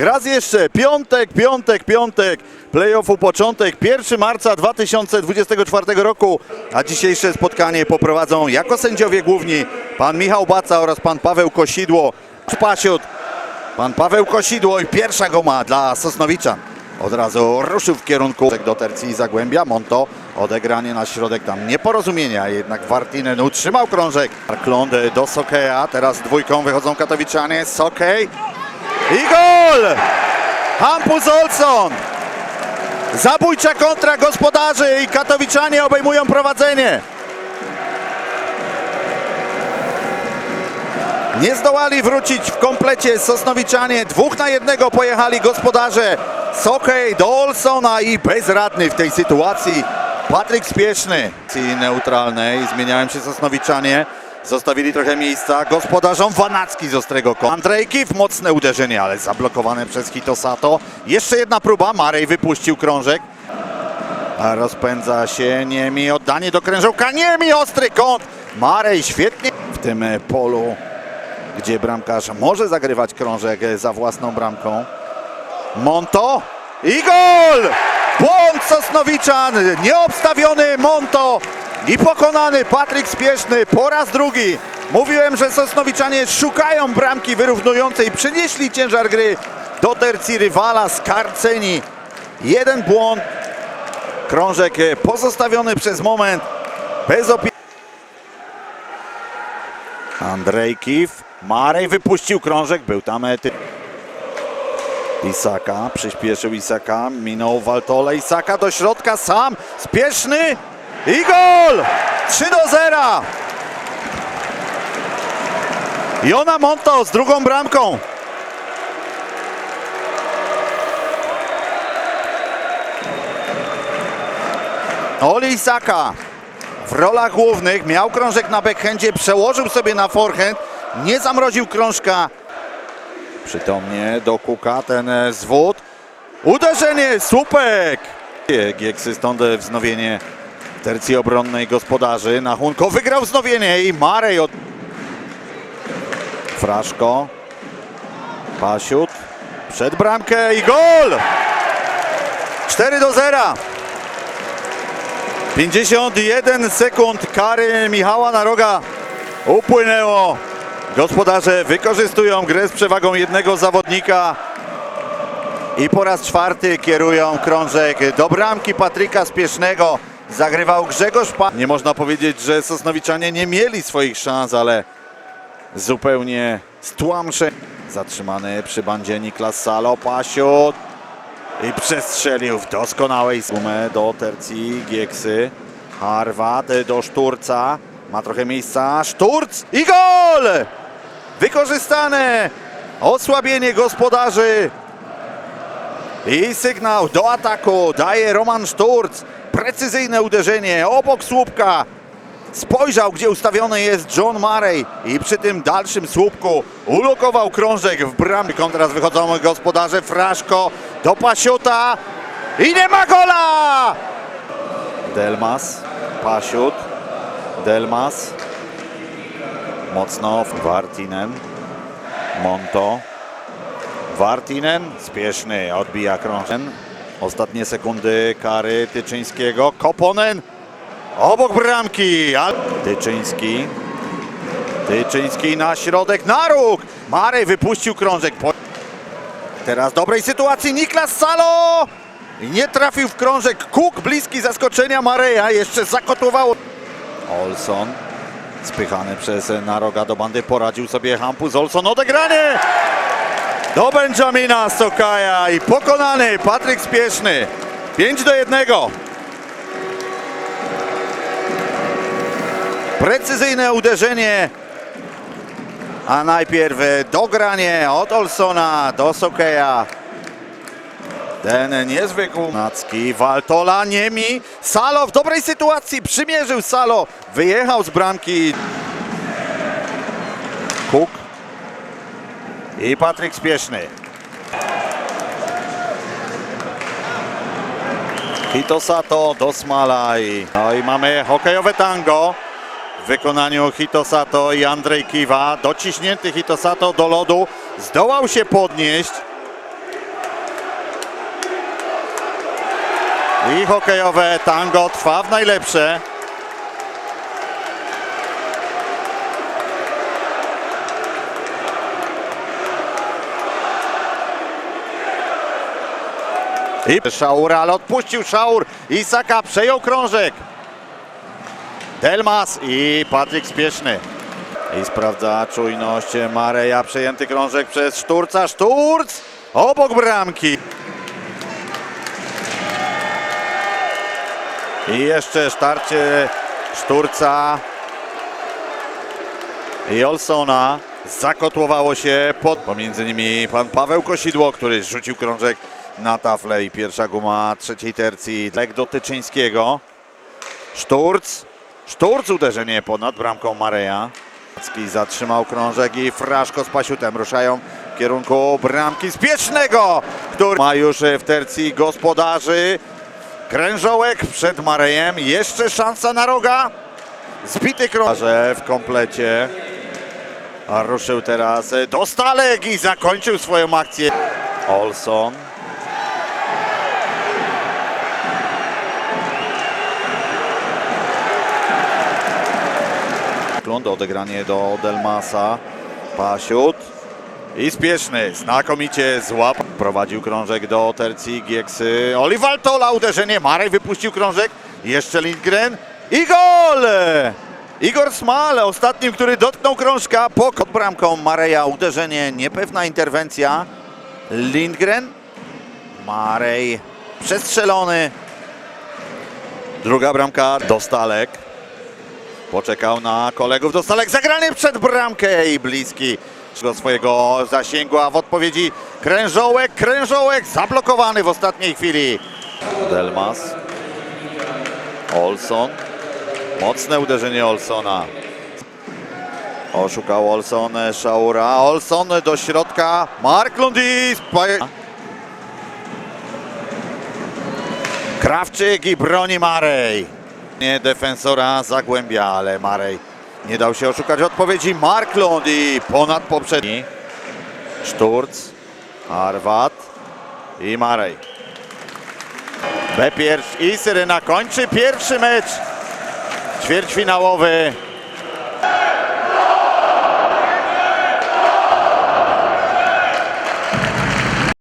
Raz jeszcze, piątek, piątek, piątek, playoffu początek, 1 marca 2024 roku, a dzisiejsze spotkanie poprowadzą jako sędziowie główni pan Michał Baca oraz pan Paweł Kosidło. Pasiut, pan Paweł Kosidło i pierwsza goma dla Sosnowicza. Od razu ruszył w kierunku do tercji Zagłębia, Monto, odegranie na środek, tam nieporozumienia, jednak Wartinen utrzymał krążek. Kląd do Sokeja, teraz dwójką wychodzą Katowiczanie, Sokej, i gol! Hampus Olson! Zabójcza kontra gospodarzy i katowiczanie obejmują prowadzenie. Nie zdołali wrócić w komplecie Sosnowiczanie. Dwóch na jednego pojechali gospodarze. Sokej do Olsona i bezradny w tej sytuacji. Patryk Spieszny. Neutralnej zmieniają się Sosnowiczanie. Zostawili trochę miejsca gospodarzom Wanacki z ostrego kąta. Andrzejkiw, mocne uderzenie, ale zablokowane przez Hitosato. Jeszcze jedna próba, Marej wypuścił krążek. A rozpędza się Niemi, oddanie do krężołka, Niemi, ostry kąt. Marej świetnie w tym polu, gdzie bramkarz może zagrywać krążek za własną bramką. Monto i gol! Błąd Sosnowiczan, nieobstawiony Monto i pokonany Patryk Spieszny po raz drugi. Mówiłem, że Sosnowiczanie szukają bramki wyrównującej, przynieśli ciężar gry do tercji rywala Skarceni. Jeden błąd, krążek e, pozostawiony przez moment, bez opinii. Andrzejkiw, Marej wypuścił krążek, był tam e, ty... Isaka, przyspieszył Isaka, minął Waltole, Isaka do środka, sam, spieszny i gol! 3 do 0! Jona Monto z drugą bramką. Oli Isaka w rolach głównych miał krążek na backhandzie, przełożył sobie na forehand, nie zamroził krążka. Przytomnie do Kuka ten e, zwód. Uderzenie, słupek! Gieksy stąd wznowienie tercji obronnej gospodarzy. Nachunko wygrał wznowienie i Marej od... Fraszko. Pasiut. Przed bramkę i gol! 4 do 0. 51 sekund kary Michała Naroga upłynęło. Gospodarze wykorzystują grę z przewagą jednego zawodnika i po raz czwarty kierują krążek do bramki Patryka Spiesznego. Zagrywał Grzegorz Nie można powiedzieć, że Sosnowiczanie nie mieli swoich szans, ale zupełnie stłamsze. Zatrzymany przy bandzie Niklas Salo, Pasiut i przestrzelił w doskonałej sumie do tercji Gieksy. Harwat do Szturca. Ma trochę miejsca. Szturc i gol! Wykorzystane osłabienie gospodarzy. I sygnał do ataku daje Roman Szturc. Precyzyjne uderzenie obok słupka. Spojrzał, gdzie ustawiony jest John Murray i przy tym dalszym słupku ulokował krążek w bramie. Teraz wychodzą gospodarze Fraszko do Pasiuta i nie ma gola! Delmas, Pasiut, Delmas, mocno Wartinen, Monto, Wartinen, spieszny, odbija krążek. Ostatnie sekundy kary Tyczyńskiego, Koponen, obok bramki, Tyczyński, Tyczyński na środek, na róg, Marej wypuścił krążek. Teraz dobrej sytuacji Niklas Salo! Nie trafił w krążek. Kuk bliski zaskoczenia Mareja. Jeszcze zakotłowało. Olson spychany przez Naroga do bandy. Poradził sobie Hampus. Olson odegranie! Do Benjamina Sokaja i pokonany Patryk Spieszny. 5 do 1. Precyzyjne uderzenie. A najpierw dogranie od Olsona do Sokeja. Ten niezwykły Nacki, Waltola, Niemi, Salo w dobrej sytuacji, przymierzył Salo, wyjechał z bramki. Kuk i Patryk Spieszny. Hito Sato do Smalaj. No i mamy hokejowe tango w wykonaniu Hito Sato i Andrzej Kiwa. Dociśnięty Hito Sato do lodu. Zdołał się podnieść. I hokejowe tango trwa w najlepsze. I Szaur, ale odpuścił Szaur. Isaka przejął krążek. Delmas i Patryk Spieszny. I sprawdza czujność Mareja. Przejęty krążek przez Szturca. Szturc obok bramki. I jeszcze starcie Szturca i Olsona. Zakotłowało się pod pomiędzy nimi pan Paweł Kosidło, który rzucił krążek na taflę i pierwsza guma trzeciej tercji. Lek do Tyczyńskiego. Szturc. Szturc uderzenie ponad bramką Mareja. Zatrzymał krążek i Fraszko z Pasiutem ruszają w kierunku bramki Spiesznego, który ma już w tercji gospodarzy. Krężołek przed Marejem. Jeszcze szansa na roga. Zbity krążek w komplecie. A ruszył teraz do Stalek i zakończył swoją akcję. Olson. Klund, odegranie do Delmasa. Pasiut. I spieszny, znakomicie złap. Prowadził krążek do tercji Gieksy. Oliwaltola uderzenie. Marek wypuścił krążek. Jeszcze Lindgren. I gol! Igor Smal, ostatnim, który dotknął krążka po bramką Mareja. Uderzenie, niepewna interwencja. Lindgren. Marej przestrzelony. Druga bramka Dostalek. Poczekał na kolegów. Dostalek zagrany przed bramkę i bliski do swojego zasięgu, a w odpowiedzi Krężołek, Krężołek zablokowany w ostatniej chwili. Delmas. Olson. Mocne uderzenie Olsona. Oszukał Olson Szaura. Olson do środka. Mark Lundis. Krawczyk i broni Marej. Defensora Zagłębia, ale Marej nie dał się oszukać odpowiedzi. Marklund i ponad poprzedni. Szturc, Arwat i Marej. B i Syryna kończy pierwszy mecz ćwierćfinałowy